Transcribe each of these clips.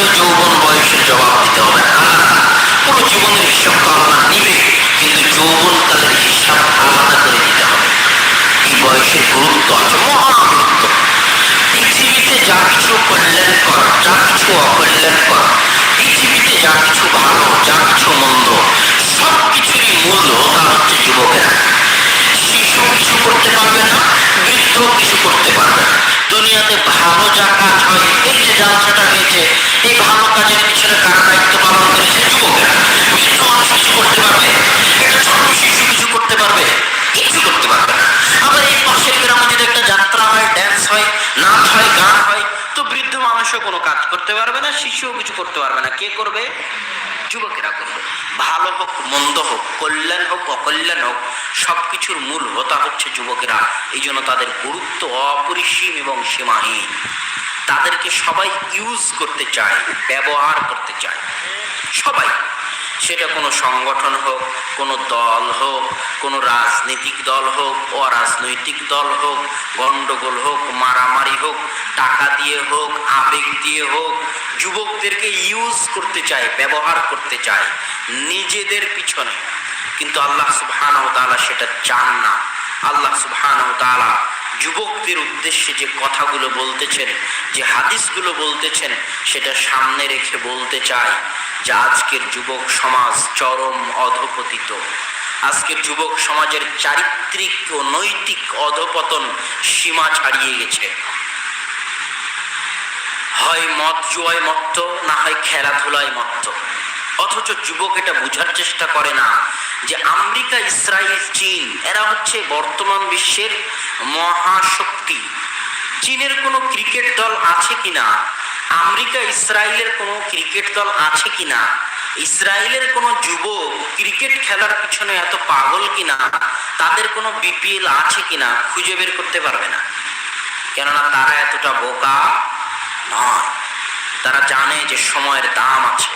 আলাদা যৌবন বয়সের জবাব দিতে হবে না। পুরো জীবনের হিসাব তো নিবে কিন্তু যৌবন কালের হিসাব আলাদা করে দিতে হবে। এই বয়সের গুরুত্ব আছে, মহা গুরুত্ব। পৃথিবীতে যা কিছু কল্যাণকর যা কিছু অকল্যাণকর পৃথিবীতে যা কিছু ভালো, যা কিছু মন্দ সব কিছুরই মূল তা হচ্ছে যুবকেরা। শিশু কিছু করতে পারবে না, বৃদ্ধ কিছু করতে পারবে না। দুনিয়াতে ভালো যা কাজ হয়, এই যে জালসাটা হয়েছে, এই ভালো কাজের পিছনে কারা দায়িত্ব পালন করেছে যুবকেরা। বৃদ্ধ মানুষ কিছু করতে পারবে, একটা ছোট শিশু কিছু করতে পারবে, কিছু করতে পারবে না। আবার এই পাশের গ্রামে যদি একটা যাত্রা হয় ড্যান্স হয়, নাচ হয়, গান হয়, তো বৃদ্ধ মানুষও কোনো কাজ করতে পারবে না, শিশুও কিছু করতে পারবে না। কে করবে? যুবকেরা করবে ভালো হোক, মন্দ হোক, কল্যাণ হোক, অকল্যাণ হোক সব কিছুর মূল হোতা হচ্ছে যুবকেরা। এই জন্য তাদের গুরুত্ব অপরিসীম এবং সীমাহীন। তাদেরকে সবাই ইউজ করতে চায়, ব্যবহার করতে চায়। সবাই। সেটা কোনো সংগঠন হোক, কোনো দল হোক, কোনো রাজনৈতিক দল হোক, অরাজনৈতিক দল হোক গণ্ডগোল হোক, মারামারি হোক, টাকা দিয়ে হোক, আবেগ দিয়ে হোক, যুবকদেরকে ইউজ করতে চায়, ব্যবহার করতে চায়, নিজেদের পিছনে। কিন্তু আল্লাহ সুবহান ও তাআলা সেটা চান না। আল্লাহ সুবহান ও তাআলা যুবকদের উদ্দেশ্যে যে কথাগুলো বলতেছেন, যে হাদিসগুলো বলতেছেন, সেটা সামনে রেখে বলতে চাই আজকের যুবক সমাজ চরম অধপতিত। আজকের যুবক সমাজের চারিত্রিক ও নৈতিক অধপতন সীমা ছাড়িয়ে গেছে। হয় মদ জুয়ায় মত্ত, না হয় খেলাধুলায় মত্ত। অথচ যুবক এটা বোঝার চেষ্টা করে না যে আমেরিকা ইসরায়েল চীন, এরা হচ্ছে বর্তমান বিশ্বের মহাশক্তি। চীনের কোনো ক্রিকেট দল আছে কিনা? আমেরিকা ইসরায়েলের কোনো ক্রিকেট দল আছে কিনা? ইসরায়েলের কোনো যুবক ক্রিকেট খেলার পিছনে এত পাগল কিনা? তাদের কোনো বিপিএল আছে কিনা? খুঁজে বের করতে পারবে না। কেননা তারা এতটা বোকা নয়। তারা জানে যে সময়ের দাম আছে।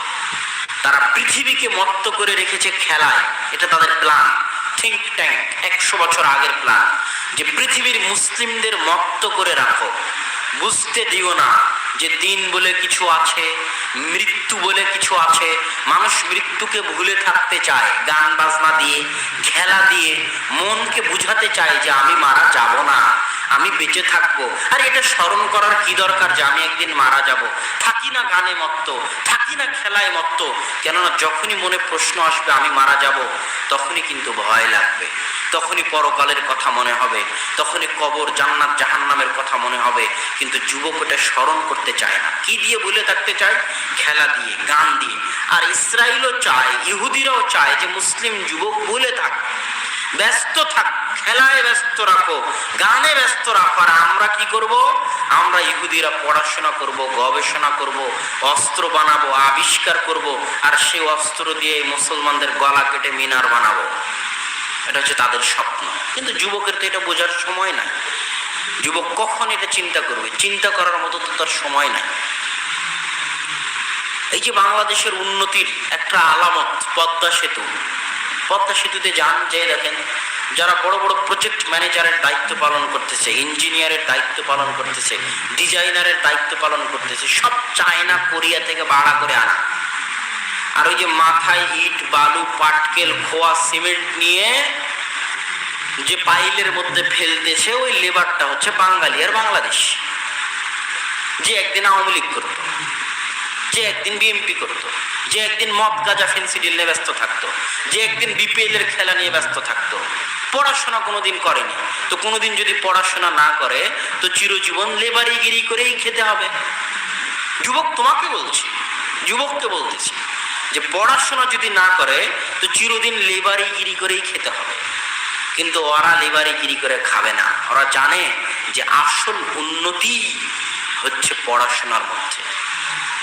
তারা পৃথিবীকে মত্ত করে রেখেছে খেলায়। এটা তাদের প্ল্যান। থিঙ্ক ট্যাঙ্ক একশো বছর আগের প্ল্যান। যে পৃথিবীর মুসলিমদের মত্ত করে রাখো। বুঝতে দিও না। যে দিন বলে কিছু আছে, মৃত্যু বলে কিছু আছে, মানুষ মৃত্যুকে ভুলে থাকতে চায়, গান বাজনা দিয়ে, খেলা দিয়ে, মনকে বুঝাতে চায় যে আমি মারা যাব না। বেঁচে থাকব। আর এটা স্মরণ করার কি দরকার যে আমি একদিন মারা যাব? থাকি না গানে মত্ত, থাকি না খেলায় মত্ত। কেননা যখনই মনে প্রশ্ন আসবে আমি মারা যাব, তখনই কিন্তু ভয় লাগবে। তখনই পরকালের কথা মনে হবে, তখনই কবর, জান্নাত, জাহান্নামের কথা মনে হবে। কিন্তু যুবক ওটা স্মরণ করতে চায় না। কি দিয়ে ভুলে থাকতে চায়? খেলা দিয়ে, গান দিয়ে। আর ইসরায়েলও চায়, ইহুদিরাও চায় যে মুসলিম যুবক ভুলে থাক। ব্যস্ত থাক, খেলায় ব্যস্ত রাখো, গানে ব্যস্ত রাখো। আর আমরা কি করব? আমরা ইহুদিরা পড়াশোনা করব, গবেষণা করব, অস্ত্র বানাবো, আবিষ্কার করব, আর সেই অস্ত্র দিয়ে মুসলমানদের গলা কেটে মিনার বানাবো। এটা হচ্ছে তাদের স্বপ্ন। কিন্তু যুবকের তো এটা বোঝার সময় নাই। যুবক কখন এটা চিন্তা করবে? চিন্তা করার মতো তো তার সময় নাই। এই যে বাংলাদেশের উন্নতির একটা আলামত, পদ্মা সেতু পদ্মা সেতুতে যান যে দেখেন, যারা বড় বড় প্রজেক্ট ম্যানেজারের দায়িত্ব পালন করতেছে ইঞ্জিনিয়ারের দায়িত্ব পালন করতেছে ডিজাইনারের দায়িত্ব পালন করতেছে, সব চায়না, কোরিয়া থেকে ভাড়া করে আনা। আর ওই যে মাথায় ইট, বালু, পাটকেল, খোয়া, সিমেন্ট নিয়ে যে পাইলের মধ্যে ফেলতেছে, ওই লেবারটা হচ্ছে বাঙালি আর বাংলাদেশ। যে একদিন আওয়ামী লীগ করতো যে একদিন বিএমপি করতো, যে একদিন মদ গাজা ফেন্সিডিল নিয়ে ব্যস্ত থাকতো, যে একদিন বিপিএল এর খেলা নিয়ে ব্যস্ত থাকতো। পড়াশোনা কোনোদিন করেনি। তো কোনোদিন যদি পড়াশোনা না করে, তো চিরজীবন লেবারিগিরি করেই খেতে হবে। যুবক তোমাকে বলছি, যুবককে বলতেছি যে পড়াশোনা যদি না করে, তো চিরদিন লেবারিগিরি করেই খেতে হবে। কিন্তু ওরা লেবারিগিরি করে খাবে না। ওরা জানে যে আসল উন্নতি হচ্ছে পড়াশোনার মধ্যে।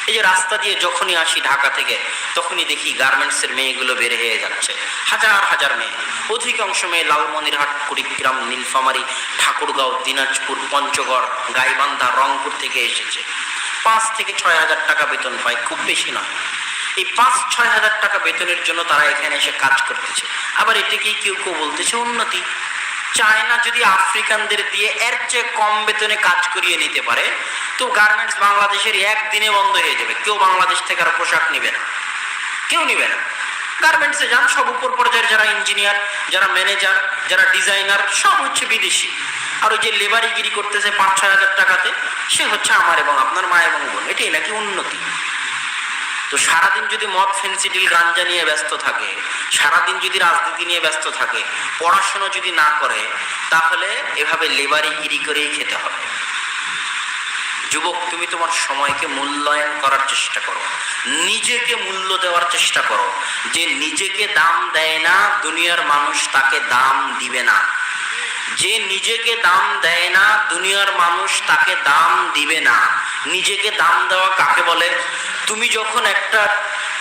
এই যে রাস্তা দিয়ে যখনই আসি ঢাকা থেকে, তখনই দেখি গার্মেন্টসের মেয়েগুলো বের হয়ে যাচ্ছে। হাজার হাজার মেয়ে। অধিকাংশ মেয়ে লালমনিরহাট, কুড়িগ্রাম, নীলফামারী, ঠাকুরগাঁও, দিনাজপুর, পঞ্চগড়, গাইবান্ধা, রংপুর থেকে এসেছে। পাঁচ থেকে ছয় হাজার টাকা বেতন পায় খুব বেশি নয় এই পাঁচ ছয় হাজার টাকা বেতনের জন্য তারা এখানে এসে কাজ করতেছে। আবার এটাকেই কেউ কেউ বলতেছে, উন্নতি। চায়না যদি আফ্রিকানদের দিয়ে এর চেয়ে কম বেতনে কাজ করিয়ে নিতে পারে, তো গার্মেন্টস বাংলাদেশের একদিনে বন্ধ হয়ে যাবে। কেউ বাংলাদেশ থেকে আর পোশাক নিবে না। কেউ নিবে না। গার্মেন্টসে যান, সব উপর পর্যায়ের যারা ইঞ্জিনিয়ার যারা ম্যানেজার যারা ডিজাইনার সব হচ্ছে বিদেশি। আর ওই যে লেবারিগিরি করতেছে পাঁচ ছয় হাজার টাকাতে, সে হচ্ছে আমার এবং আপনার মা এবং বোন। এটাই নাকি উন্নতি। তো সারাদিন যদি মদ ফেন্সিডিল গাঞ্জা নিয়ে ব্যস্ত থাকে, সারাদিন যদি রাজনীতি নিয়ে ব্যস্ত থাকে, পড়াশোনা যদি না করে, তাহলে এভাবে লেবারিগিরি করেই খেতে হবে। যুবক, তুমি তোমার সময়কে মূল্যায়ন করার চেষ্টা করো। নিজেকে মূল্য দেওয়ার চেষ্টা করো। যে নিজেকে দাম দেয় না, দুনিয়ার মানুষ তাকে দাম দিবে না। যে নিজেকে দাম দেয় না, দুনিয়ার মানুষ তাকে দাম দিবে না। নিজেকে দাম দেওয়া কাকে বলে? তুমি যখন একটা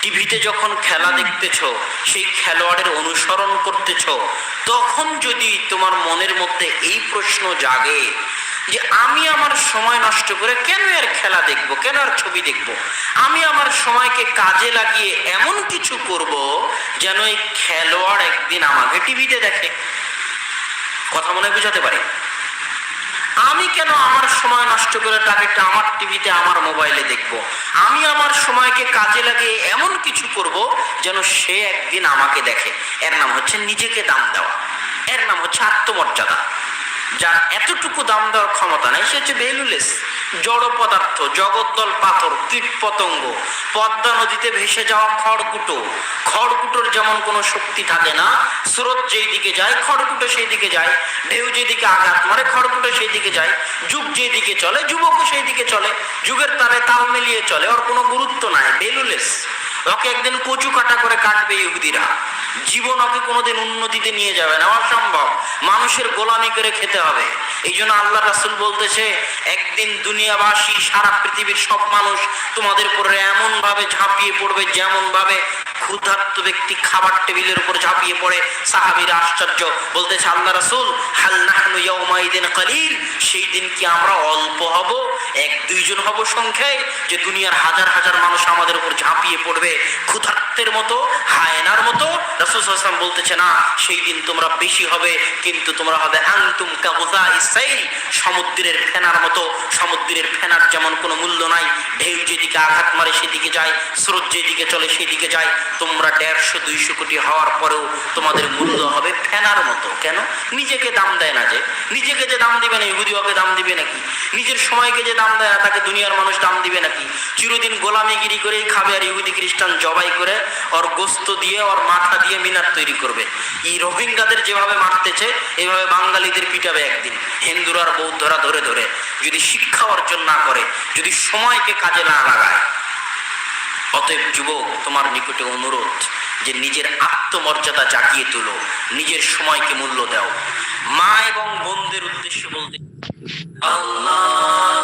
টিভিতে যখন খেলা দেখতেছ, সেই খেলোয়াড়ের অনুসরণ করতেছ, তখন যদি তোমার মনের মধ্যে এই প্রশ্ন জাগে যে আমি আমার সময় নষ্ট করে কেন এর খেলা দেখব, কেন আর ছবি দেখব? আমি আমার সময়কে কাজে লাগিয়ে এমন কিছু করব যেন এই খেলোয়াড় একদিন আমাকে টিভিতে দেখে। কথা মনে বুঝাতে পারি? আমি কেন আমার সময় নষ্ট করে তাকে আমার টিভিতে, আমার মোবাইলে দেখব? আমি আমার সময়কে কাজে লাগিয়ে এমন কিছু করব যেন সে একদিন আমাকে দেখে। এর নাম হচ্ছে নিজেকে দাম দেওয়া। এর নাম হচ্ছে আত্মমর্যাদা। যার এতটুকু দাম দেওয়ার ক্ষমতা নেই, সে হচ্ছে বেলুলেস। জড় পদার্থ জগদ্দল পাথর, কীট পতঙ্গ, পদ্মা নদীতে ভেসে যাওয়া খড়কুটো। খড়কুটোর যেমন কোনো শক্তি থাকে না, স্রোত যেই দিকে যায়, খড়কুটো সেই দিকে যায়, ঢেউ যেদিকে আঘাত মারে, খড়কুটো সেই দিকে যায়, যুগ যেই দিকে চলে, যুবকও সেই দিকে চলে, যুগের তালে তাল মিলিয়ে চলে, ওর কোনো গুরুত্ব নাই ভ্যালুলেস ওকে একদিন কচু কাটা করে কাটবে ইহুদিরা। জীবন ওকে কোনোদিন উন্নতিতে নিয়ে যাবে না। অসম্ভব। মানুষের গোলামি করে খেতে হবে। এই জন্য আল্লাহ রাসুল বলতেছে, একদিন দুনিয়াবাসী, সারা পৃথিবীর সব মানুষ তোমাদের উপরে এমন ভাবে ঝাঁপিয়ে পড়বে যেমন ভাবে ক্ষুধার্ত ব্যক্তি খাবার টেবিলের উপর ঝাঁপিয়ে পড়ে। সাহাবীরা আশ্চর্য। বলতেছে, আল্লাহ রাসুল, হাল নাহনু ইয়াউমাইদিন কালিল। সেই দিন কি আমরা অল্প হব? এক দুইজন হব সংখ্যায়? যে দুনিয়ার হাজার হাজার মানুষ আমাদের উপর ঝাঁপিয়ে পড়বে। ক্ষুধার্তের মতো, হায়নার মতো রাসূল ওয়াসাল্লাম বলতেছে, না, সেই দিন তোমরা বেশি হবে, কিন্তু তোমরা হবে আনতুম কাবুজা ইসাইল সমুদ্রের ফেনার মতো, সমুদ্রের ফেনার যেমন কোনো মূল্য নাই, ঢেউ যেদিকে আঘাত মারে সেদিকে যায়, স্রোত যেদিকে চলে সেদিকে যায়, তোমরা দেড়শো, দুইশো কোটি হওয়ার পরেও তোমাদের মূল্য হবে ফেনার মতো। কেন? নিজেকে দাম দেয় না যে। নিজেকে যে দাম দিবে না, ইহুদি ওকে দাম দিবে নাকি? নিজের সময়কে যে দাম দেয় না, তাকে দুনিয়ার মানুষ দাম দিবে নাকি? চিরদিন গোলামিগিরি করেই খাবে আর ইহুদি খ্রিস্টান জবাই করে ওর গোস্ত দিয়ে, ওর মাথা দিয়ে মিনার তৈরি করবে। এই রোহিঙ্গাদের যেভাবে মারতেছে, এভাবে বাঙালিদের পিটাবে একদিন। হিন্দুরা আর বৌদ্ধরা ধরে ধরে। যদি শিক্ষা অর্জন না করে, যদি সময়কে কাজে না লাগায়, অতএব যুবক, তোমার নিকটে অনুরোধ যে নিজের আত্মমর্যাদা জাগিয়ে তুলো, নিজের সময়কে মূল্য দাও। মা এবং বোনদের উদ্দেশ্য বলতে আল্লাহ